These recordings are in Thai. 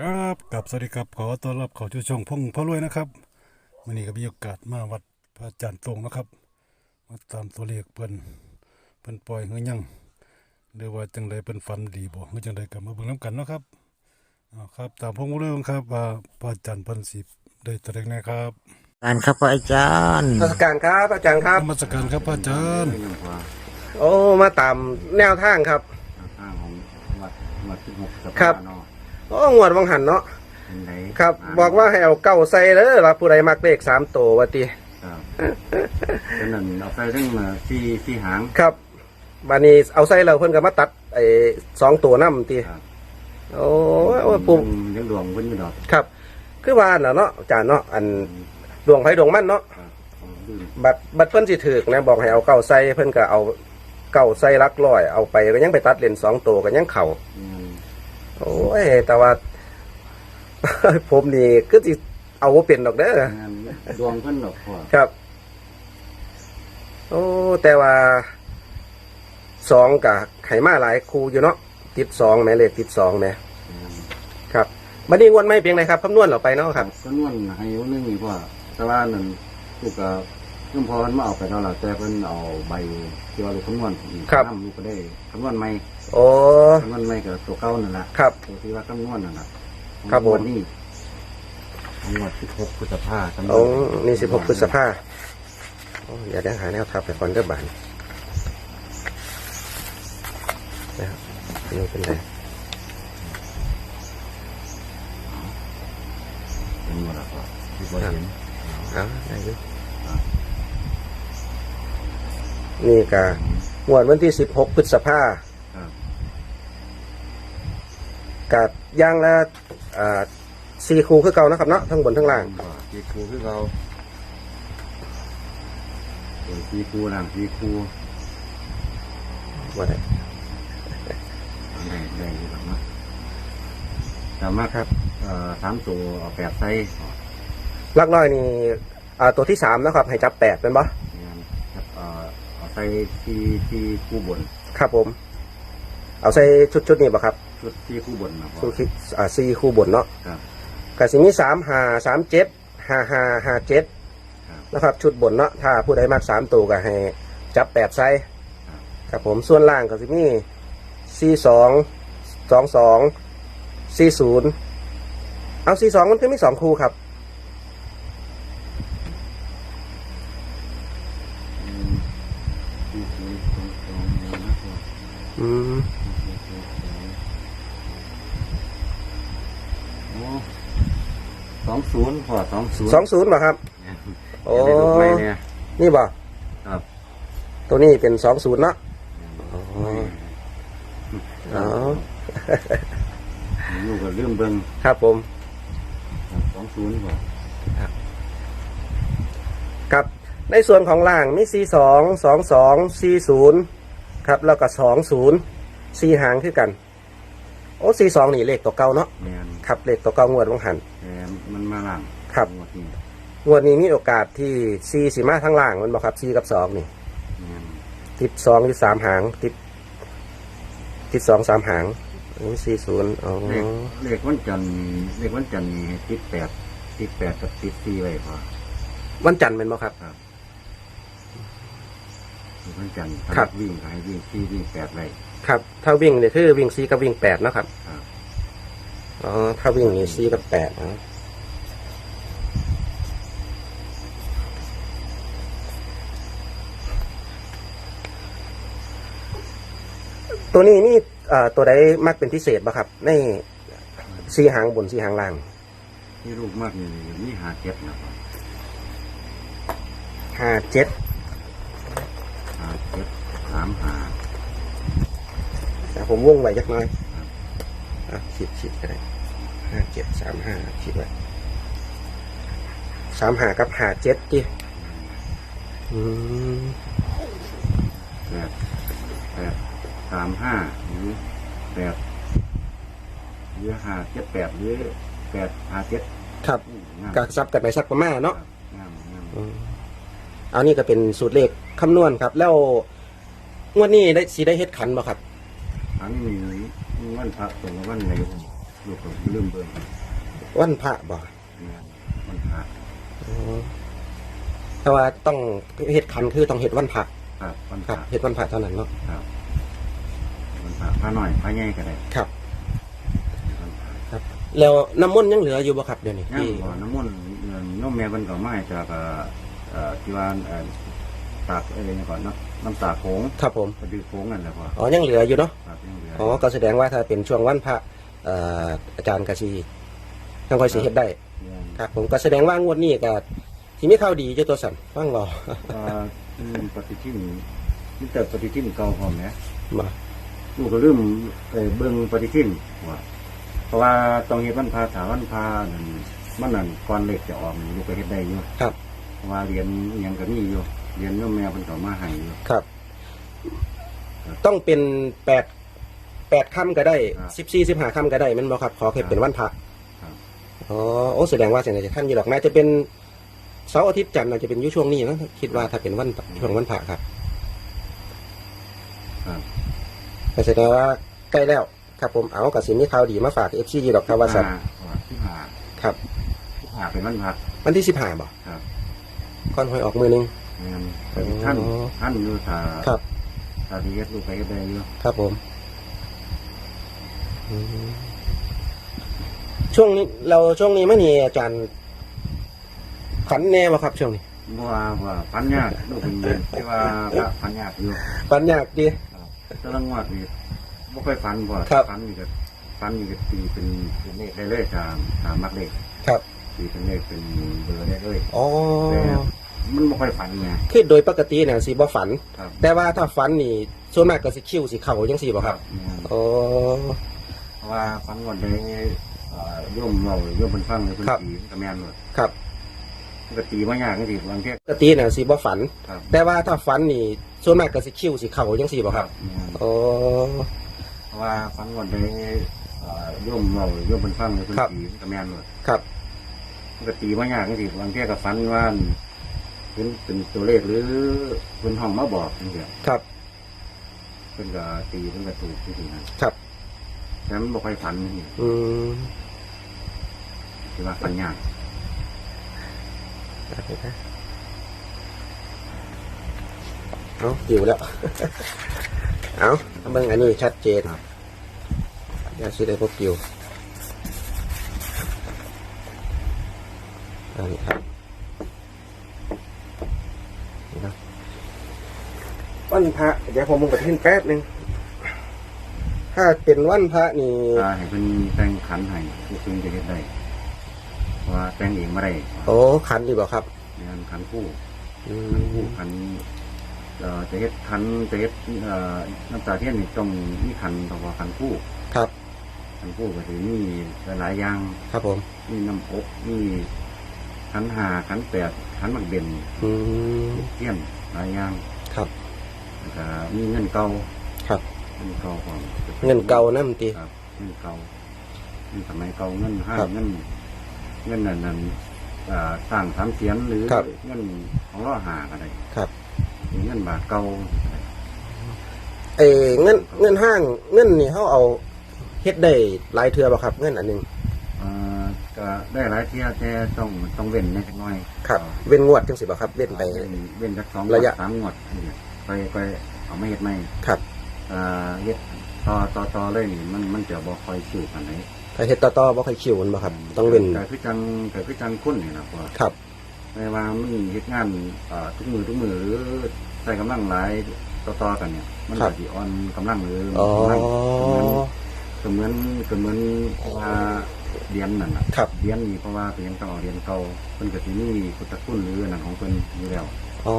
ครับกับสวัสดีครับขอต้อนรับเข้าสู่ช่องพงพระรวยนะครับวันนี้ก็มีโอกาสมาวัดพระอาจารย์ตรงนะครับมาตามตัวเลขเพิ่นเพิ่นปล่อยเฮือยังหรือว่าจังใดเพิ่นฝันดีบ่เฮือจังใดก็มาเบิ่งนํกันเนาะครับเอาครับตามพงพระรวยครับว่าพระอาจารย์เพิ่นสิได้แสดงแนะครับการครับพระอาจารย์ราชการครับอาจารย์ครับ นมัสการครับพระอาจารย์ โอ้มาตามแนวทางครับทางของวัดวัดที่หกสัปครับดาห์เนาะ โอ้งวดวังหันเนาะเป็นไงครับ บอกว่าให้เอาเก้าใส่เลยรับผู้ใดมักเลขสามตัววะตีครับเป็นนั่นเอาไปเรื่องมาสี่สี่หางครับบานี้เอาใส่เราเพิ่นก็มาตัดไอ้สองตัวน้ำตีครับโอ้ยโอ้ยปุ่มยังดวงเพิ่นอยู่ดอกครับ คือว่าน่ะเนาะอาจารย์เนาะอันดวงไผดวงมันเนาะ ครับของดื้อบัตรบัตรเพิ่นสิถือกนะบอกให้เอาเก้าใส่เพิ่นก็เอาเก้าใส่ลักร้อยเอาไปก็ยังไปตัดเลนสองตัวก็ยังเข่าอืม โอ้ย แต่ว่า ผมนี่ก็สิเอาบ่เป็นดอกเด้อ งานดวงเพิ่นดอกพอครับ โอ้ แต่ว่าสองกับไขมาหลายครูอยู่เนาะติดสองแหม่เลขติดสองแหม่อืมครับบัดนี้งวนไม่เพียงไรครับคำนวณเราไปเนาะครับ ก็นวลให้อยู่นึงนี่พ่อแต่ว่านั่นลูกก็ เพิ่นพอมันมาเอาไปแล้วล่ะแต่เพิ่นเอาใบที่ว่าลูกคำนวณอีกครับ นำลูกก็ได้คำนวณใหม่โอ้ คำนวณใหม่กับตัวเก่านั่นล่ะครับ ตัวที่ว่าคำนวณนั่นแหละครับผม นี่งวดที่หกพฤษภาคมโอ้นี่สิบหกพฤษภาโอ้อย่าได้หาแนวทับไปก่อนเด้อบานนะครับนี่เป็นไรเป็นหมดแล้วก็ที่บ่เห็นเอ้าได้อยู่ นี่กะงวดวันที่สิบหกพฤษภาครับ กับย่างละอ่าสี่คูคือเก่านะครับเนาะทั้งบนทั้งล่างปีครูคือเราเป็นปีครูหลังปีครูว่าได้ได้ได้อยู่หรอกเนาะสามารถครับเอ่อสามตัวเอาแปดไส้ลักน้อยนี่อ่าตัวที่สามนะครับ ให้จับแปดเป็นปะ งานครับเอ่อเอา ใส่ที่ที่คู่บน ครับผม เอาใส่ชุดชุดนี้ปะครับชุดที่คู่บนนะพ่อชุดคิดอ่าสี่คู่บนเนาะครับ กับสิ่งนี้สามห้าสามเจ็ดห้าห้าห้าเจ็ดครับนะครับชุดบนเนาะถ้าผู้ใดมากสามตัวก็ให้จับแปดไซส์ครับครับผมส่วนล่างกับสิ่งนี้สี่สองสองสองสี่ศูนย์เอาสี่สองมันก็มีสองคู่ครับ สองศูนย์สองศูนย์ป่ะครับ โอ้โอ้ไม่เนี่ยนี่บ่ครับ ตัวนี้เป็นสองศูนย์เนาะอ๋อลูกก็เรื่องเบิ้งครับผมสองศูนย์พอครับ ในส่วนของล่างมีสี่สองสองสองสี่ศูนย์ครับ แล้วก็สองศูนย์สี่หางคือกัน โอ้สี่สองนี่เลขตัวเก่าเนาะแมนครับเลขตัวเก่างวดวังหันแมนมันมาหลัง ครับ งวดนี้งวดนี้มีโอกาสที่สี่สีมาทั้งล่างมันบอกครับสี่กับสองนี่แมนติดสองอยู่สามหางติดติดสองสามหางอันนี้สี่ศูนย์อ๋อเลขเลขวันจันทร์เลขวันจันทร์นี่ให้ติดแปดติดแปดกับติดสี่ไว้พอวันจันทร์เป็นบ่ครับ เลขวันจันทร์ครับ วิ่งก็ให้วิ่งสี่วิ่งแปดไว้ครับถ้าวิ่งเนี่ยคือวิ่งสี่กับวิ่งแปดเนาะครับครับอ๋อถ้าวิ่งนี่สี่กับแปดอ๋อ ตัวนี้นี่เอ่อตัวใดมักเป็นพิเศษป่ะครับ ในสีหางบนสีหางล่าง ที่ลูกมากนี่มีหาเจ็ดนะพอห้าเจ็ดหาเจ็ดสามหาแต่ผมวงไว้ยักหน้อยอะขีดขีดก็ได้ห้าเจ็ดสามห้าขีดไว้สามห้ากับห้าเจ็ดดิอืม แปดแปด สามห้าหรือแปดหรือห้าเจ็ดแปดหรือแปดห้าเจ็ดครับอืมงามก็ซับกันไปซักประมาณเนาะครับงามงามอืมเอานี่ก็เป็นสูตรเลขคำนวณครับ แล้วงวดนี้ได้สีได้เฮ็ดขันบ่ครับ อันนี้วันพระตรงกับวันไหนลูกก็ลืมเบิ่งวันพระบ่เนี่ยมันพระอ๋อแต่ว่าต้องเฮ็ดขันคือต้องเฮ็ดวันพระครับมันพครัระบเฮ็ดวันพระเท่านั้นเนาะครับ มันพระพระหน่อยพระใหญ่ก็ได้ครับมันพระครับ แล้วน้ำมนต์ยังเหลืออยู่บ่ครับเดี๋ยวนี้ย่างที่บ่อน้ำมันต์เงินน้องแม่เพิ่นก็มาจากเอ่อเอ่อที่ว่าเอ่อตากอะไรเนี่ยก่อนเนาะน้ำตาโขงครับผมกระดือโขงนั่นแหละพ่ออ๋อยังเหลืออยู่เนาะครับยังเหลืออ๋อก็แสดงว่าถ้าเป็นช่วงวันพระเอ่ออาจารย์ก็สิยังค่อยสิเฮ็ดได้เนี่ยครับผมก็แสดงว่างวดนี้ก็สิมีข่าวดีเจ้าตัวสั่นฟังบ่เอ่ออืมปฏิทินนี่แต่ปฏิทินเก่าพร้อมแหมมา ลูกก็ลืมเอ่อเบิ่งปฏิทินว่าเพราะว่าต้องเฮ็ดวันพาถาวันพานั่นมันนั่นก่อนเลขจะออกนี่ลูกก็เฮ็ดได้อยู่ครับ เพราะว่าเรียนอิหยังก็มีอยู่เรียนโยมแม่เพิ่นก็มาให้อยู่ครับต้องเป็นแปดแปดค่ำก็ได้ครับสิบสี่สิบห้าค่ำก็ได้แมันบ่ครับขอแค่เป็นวันพระครับ อ๋อโอ้แสดงว่าเสนาจะท่านอยู่หรอกน่าจะเป็นเสาร์อาทิตย์จันทร์น่าจะเป็นอยุช่วงนี้นะคิดว่าถ้าเป็นวันช่วงวันพระครับครับ ก็แสดงว่าใกล้แล้วครับผมเอากับสิมีข่าวดีมาฝากเอฟซีดอกครับว่าสัตว์ว่าที่หาครับที่หาเป็นวันพักวันที่สิบห้าบ่ครับก่อนหวยออกมือหนึงงั้นแต่ท่านอ๋อท่านอยู่ถ้าครับถ้าที่เฮ็ดลูกไปเฮ็ดได้อยู่ครับผมอืมช่วงนี้เราช่วงนี้ไม่มีอาจารย์ขันแน่บ่ครับช่วงนี้เพราะว่าว่าพันยากลูกเป็นเรียนที่ว่าพระพันยากอยู่ปัญญากดี ครับแต่ละงวดนี่บ่ค่อยฝันบ่ครับ ฝันนี่ก็ฝันนี่ก็ตีเป็นเป็นเลขได้เลยตามตามมักเลขครับตีเป็นเลขเป็นเบอร์ได้เลยอ๋อแต่มันบ่ค่อยฝันไงคือโดยปกติเนี่ยสิบ่ฝัน ครับแต่ว่าถ้าฝันนี่ส่วนมากก็สิคิ้วสิเข่าจังสี่บ่ครับเนี่ยอ๋อ เพราะว่าฝันวันใดเอ่อโยมเราโยมเพิ่นฟังเลยเพิ่นครับ ตีก็แม่นหมดครับ มันก็ตีบ่ยากจังซี่บางเทีปกติเนี่ยสิบ่ฝัน ครับ แต่ว่าถ้าฝันนี่ส่วนมากก็สิคิ้วสิเข่าจังสี่บ่ครับเนี่ยอ๋อ เพราะว่าฝันวันใดเอ่อโยมเราโยมเพิ่นฟังเลยเพิ่นครับตีก็แม่นหมดครับมันก็ตีบ่ยากจังซี่บางเทีก็ฝันว่าเป็นเป็นตัวเลขหรือเพิ่นห้องมาบอกจังซี่ครับ เพิ่นก็ตีเพิ่นก็ถูกที่สินะครับ แต่มันบ่ค่อยฝันนี่อืมคือว่าฝันยาก เอาหิวแล้ว เอาเบิ่งอันนี้ชัดเจนเดี๋ยวสิได้พบกิวอันนี้ครับนี่นะวันพระเดี๋ยวผมมึงกระทิ้นแป๊บหนึงถ้าเป็นวันพระนี่ถ้าให้เพิ่นแต่งขันให้ผู้ซึ่งจะเฮ็ดได้ เพราะว่าแต่งเองบ่ได้โอ้ขันดีบ่ครับงานขันคู่อืขันคู่มขันเอ่อจะเฮ็ดขันจะเฮ็ดเอ่อน้ำตาเทียนนี่ต้องมีขันต้องว่าขันคู่ครับขันคู่ก็สิมีหลายๆอย่างครับผม มีน้ำอกมีขันห้าขันแปดขันหมักเด่นอืมเทียนหลายอย่างครับ แล้วก็มีเงินเก่าครับ เงินเก่าของ เงินเก่าน้ำตี ครับเงินเก่าเงินสมัยเก่าเงินห้าครับ เงิน เงินนั่นนั่นอ่าสร้างสามเสียนหรือครับ เงินของล่อหาก็ได้ครับเงินบาทเก่าก็ได้เอ้เงินเงินห้างเงินนี่เขาเอาเฮ็ดได้หลายเทือบ่ครับ เงินอันหนึงอ่าก็ได้หลายเที่ยแต่ต้องต้องเว้นนิดหน่อยครับ เว้นงวดจังสิบ่ครับ เว้นไป เว้นเว้นจากสองระยะ สามงวดนี่ไปไปเอาไม่เฮ็ดไม่ครับอ่าเฮ็ดต่อต่อต่อเลยนี่มันมันจะบ่ค่อยชิวกันไหนถ้า เฮ็ดต่อๆบ่ค่อยคิวมันบ่ครับ ต้องเว้นแต่คือจังแต่คือจังคุ้นนี่นะพ่อครับไม่ว่ามันเฮ็ดงานอ่าทุกมือทุกมือหรือใช้กำลังหลายต่อๆกันเนี่ย มันครัก็บสิอ่อนกำลังหรืออ๋อกำลังก็เหมือนก็เหมือนก็เหมือนว่าเรียนนั่นน่ะครับเรียนนี่เพราะว่าเป็นต้องเอาเรียนเก่าเพิ่นก็สิมีพุทธคุณหรืออันนั้นของเพิ่นอยู่แล้วอ๋อ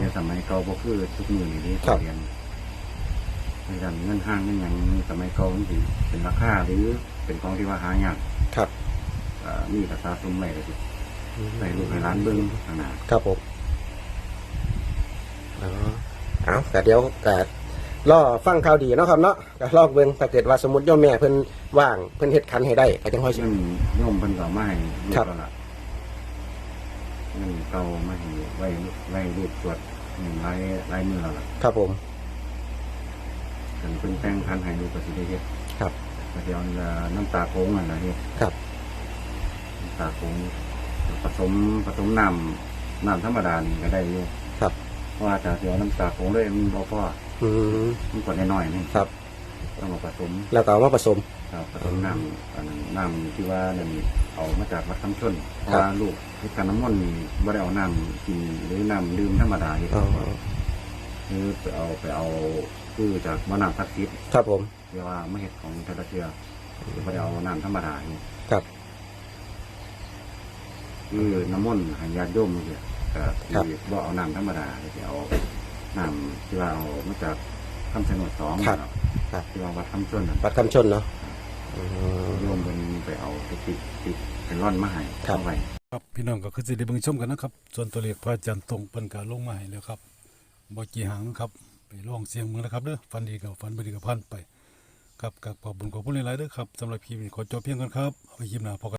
ในสมัยเก่าบ่คือทุกมือนี่ที่ครับเรียนในด้านเงินห้างเงินหยังสมัยเก่ามันสิเป็นราคาหรือ เป็นของที่ว่าหายากครับอ่ามีภาษาสมไว้ก็สิใส่ลูกให้ร้านเบิ่งข้างหน้าครับผมอ๋อเอาแต่เดี๋ยวก็รอฟังข่าวดีเนาะครับเนาะก็ลอกเบิ่งถ้าเกิดว่าสมมุติโยมแม่เพิ่นว่างเพิ่นเฮ็ดขันให้ได้ก็จังค่อยสิเงินโยมเพิ่นก็เอามาให้ลูกครับ แล้วล่ะเงินเก่ามาให้ไว้ไว้รูปสวดหนึ่งลายลายมือแล้วล่ะครับผม กันเพิ่นแต่งคันให้ลูกก็สิได้เฮ็ดครับแต่ เดี๋ยวนี้น้ำตาโค้งอะไรนี่ครับน้ำตาโค้งผสมผสมน้ำน้ำธรรมดานี่ก็ได้อยู่ครับเพราะว่าถ้าเดี๋ยวน้ำตาโค้งเลยมันบ่พออืมมันกดน้อยๆนี่ครับต้องมาผสมแล้วก็เอามาผสมครับผสมน้ำอันนั้นน้ำที่ว่าเนี่ยเอามาจากวัดคำชนเพครัราะบว่าลูกที่การน้ำมันต์นี่บ่ได้เอาน้ำกินหรือน้ำดื่มธรรมดาที่อ๋อคือไปเอาไปเอา คือจากมะนาวทักซิดครับผม เรียกว่าไม่เห็ดของเทระเชือบ่ได้เอาน้ำธรรมดานี่ครับ คือน้ำมันต์ให้ญาติโยมเนี่ยก็ครับที่บ่เอาน้ำธรรมดาที่เอาน้ำที่ว่าเอามาจากคำชะโนดสองครับเนาะครับ ที่ว่าวัดคำชนน่ะวัดคำชนเนาะอืม โยมเป็นไปเอาไปติดติดเป็นร่อนมาให้ครับ เอาไว้ ครับพี่น้องก็คือสิได้เบิ่งชมกันนะครับ ส่วนตัวเลขพระอาจารย์ตรงเปิ้นก็ลงมาให้แล้วครับบ่กี่หางครับไป ลองเสียงมึงนะครับเด้อฟันดีกับฟันบ่ดีกับพันไปครับกับขอบุญขอบคุณหลายๆเด้อครับสำหรับคลิปนี้ขอจบเพียงกันครับเอาไปคลิปหน้าพอกัน